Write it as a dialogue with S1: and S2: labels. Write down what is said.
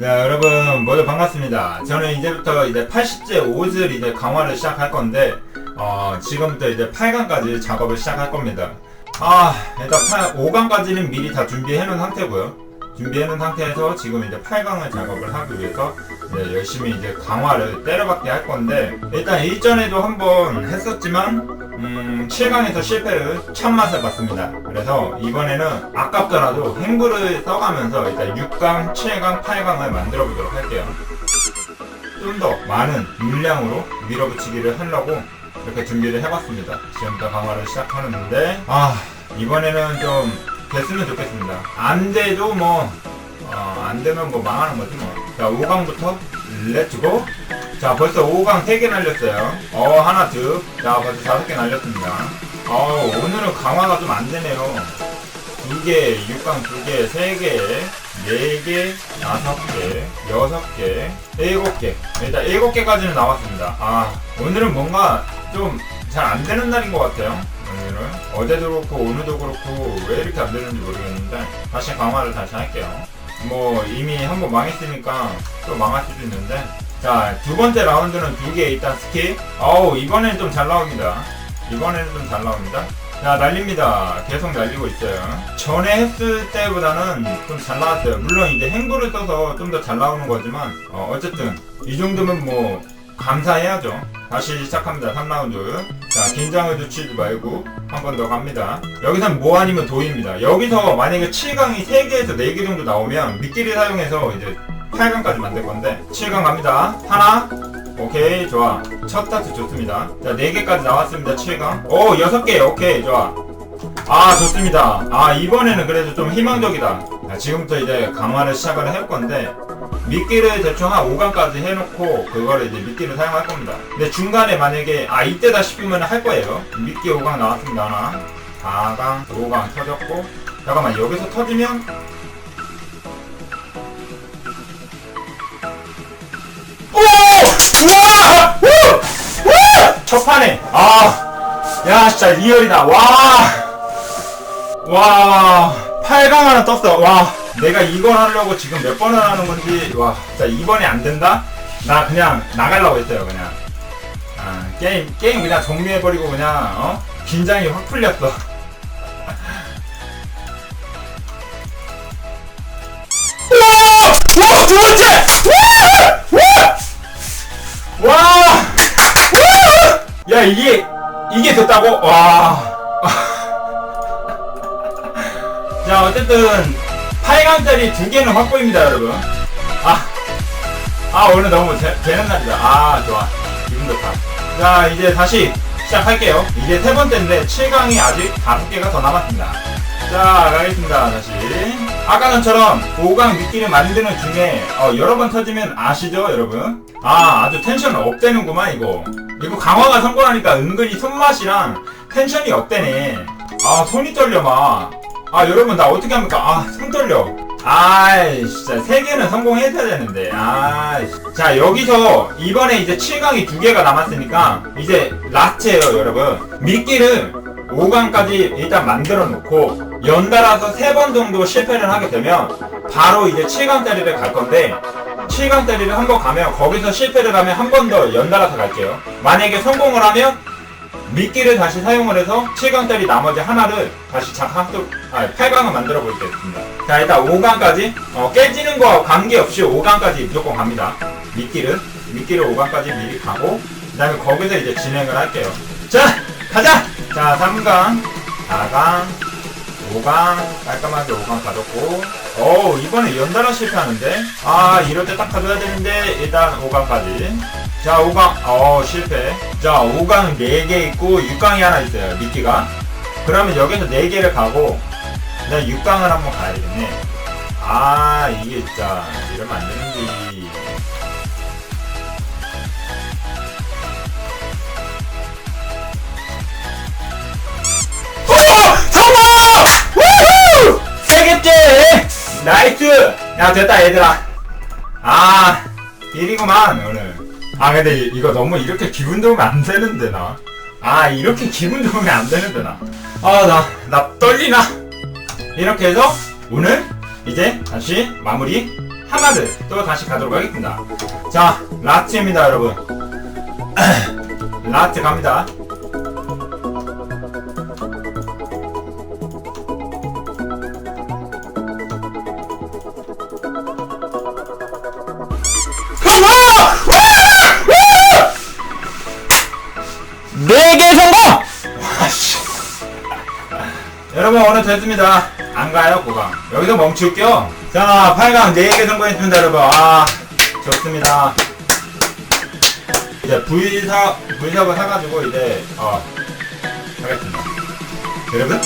S1: 네, 여러분 모두 반갑습니다. 저는 이제부터 이제 80제 옷을 이제 강화를 시작할 건데, 어, 지금부터 이제 8강까지 작업을 시작할 겁니다. 아, 일단 8, 5강까지는 미리 다 준비해 놓은 상태고요. 준비해 놓은 상태에서 지금 이제 8강을 작업을 하기 위해서 이제 열심히 이제 강화를 때려박게 할 건데, 일단 일전에도 한번 했었지만, 음, 7강에서 실패를 참맛을 봤습니다. 그래서 이번에는 아깝더라도 행구를 써가면서 일단 6강, 7강, 8강을 만들어 보도록 할게요. 좀 더 많은 물량으로 밀어붙이기를 하려고 이렇게 준비를 해봤습니다. 지금부터 강화를 시작하는데, 아, 이번에는 좀 됐으면 좋겠습니다. 안 돼도 뭐, 어, 안 되면 뭐 망하는 거지 뭐. 자, 5강부터 렛츠고. 자, 벌써 5강 3개 날렸어요. 어, 하나 득. 자, 벌써 5개 날렸습니다. 어, 오늘은 강화가 좀 안 되네요. 2개, 6강 2개, 3개, 4개, 5개, 6개, 7개. 일단 7개까지는 나왔습니다. 아, 오늘은 뭔가 좀 잘 안 되는 날인 것 같아요. 오늘은. 어제도 그렇고, 오늘도 그렇고, 왜 이렇게 안 되는지 모르겠는데, 다시 강화를 다시 할게요. 뭐, 이미 한 번 망했으니까 또 망할 수도 있는데, 자, 두 번째 라운드는 두 개 일단 스킵. 어우, 이번엔 좀 잘 나옵니다. 이번에는 좀 잘 나옵니다. 자, 날립니다. 계속 날리고 있어요. 전에 했을 때보다는 좀 잘 나왔어요. 물론 이제 행보를 써서 좀 더 잘 나오는 거지만, 어, 어쨌든, 이 정도면 뭐, 감사해야죠. 다시 시작합니다. 3라운드. 자, 긴장을 늦추지 말고, 한 번 더 갑니다. 여기선 뭐 아니면 도입니다. 여기서 만약에 7강이 3개에서 4개 정도 나오면, 미끼를 사용해서 이제 8강까지 만들 건데, 7강 갑니다. 하나, 오케이 좋아. 첫 타트 좋습니다. 자 4개까지 나왔습니다 7강. 오 6개. 오케이 좋아. 아 좋습니다. 아 이번에는 그래도 좀 희망적이다. 자, 지금부터 이제 강화를 시작을 할 건데 미끼를 대충 한 5강까지 해놓고 그거를 이제 미끼를 사용할 겁니다 근데 중간에 만약에 아 이때다 싶으면 할 거예요 미끼 5강 나왔습니다 하나 4강 5강 터졌고 잠깐만 여기서 터지면 오! 우와! 우! 우! 첫 판에 아, 야 진짜 리얼이다. 와, 와, 8강 하나 떴어. 와, 내가 이걸 하려고 지금 몇 번을 하는 건지 와, 진짜 이번에 안 된다? 나 그냥 나가려고 했어요, 그냥. 아, 게임 게임 그냥 종료해버리고 그냥 어 긴장이 확 풀렸어. 두 번째! 와! 와! 와! 야, 이게, 이게 됐다고? 와. 자, 어쨌든, 8강짜리 두 개는 확보입니다, 여러분. 아, 아, 오늘 너무 재, 재는 날이다. 아, 좋아. 기분 좋다. 자, 이제 다시 시작할게요. 이제 세 번째인데, 7강이 아직 다섯 개가 더 남았습니다. 자, 가겠습니다, 다시. 아까전처럼 5강 미끼를 만드는 중에, 어, 여러 번 터지면 아시죠, 여러분? 아, 아주 텐션 업되는구만, 이거. 이거 강화가 성공하니까 은근히 손맛이랑 텐션이 업되네. 아, 손이 떨려, 막. 아, 여러분, 나 어떻게 합니까? 아, 손 떨려. 아이, 진짜, 세 개는 성공해야 되는데. 아이. 자, 여기서, 이번에 이제 7강이 두 개가 남았으니까, 이제, 라스트예요 여러분. 미끼를 5강까지 일단 만들어 놓고, 연달아서 세 번 정도 실패를 하게 되면, 바로 이제 7강짜리를 갈 건데, 7강짜리를 한 번 가면, 거기서 실패를 하면 한 번 더 연달아서 갈게요. 만약에 성공을 하면, 미끼를 다시 사용을 해서 7강짜리 나머지 하나를 다시 작학도 아 8강을 만들어 보겠습니다. 자 일단 5강까지 어, 깨지는 거와 관계없이 5강까지 무조건 갑니다. 미끼를 미끼를 5강까지 미리 가고 그 다음에 거기서 이제 진행을 할게요. 자 가자. 자 3강 4강 5강 깔끔하게 5강 가졌고 어 이번에 연달아 실패하는데 아 이럴 때 딱 가져야 되는데 일단 5강까지 자 5강 어 실패 자 5강 4개 있고 6강이 하나 있어요 미끼가 그러면 여기서 4개를 가고 그다음 6강을 한번 가야 되겠네 아 이게 진짜 이러면 안 되는데 오! 성공! 우후! 세 개째! 나이스! 야, 됐다, 얘들아. 아, 일이구만, 오늘. 아, 근데 이- 이거 너무 이렇게 기분 좋으면 안 되는데, 나. 아, 이렇게 기분 좋으면 안 되는데, 나. 아, 나, 나 떨리나? 이렇게 해서, 오늘, 이제, 다시 마무리 하마드 또 다시 가도록 하겠습니다. 자, 라트입니다, 여러분. 라트 갑니다.
S2: 네개 성공!
S1: 아씨. 여러분 오늘 됐습니다. 안 가요 고강. 여기서 멈출게요. 자 8강 4개 성공했습니다 여러분. 아 좋습니다. 이제 V사 V사고 사가지고 이제 어 하겠습니다. 여러분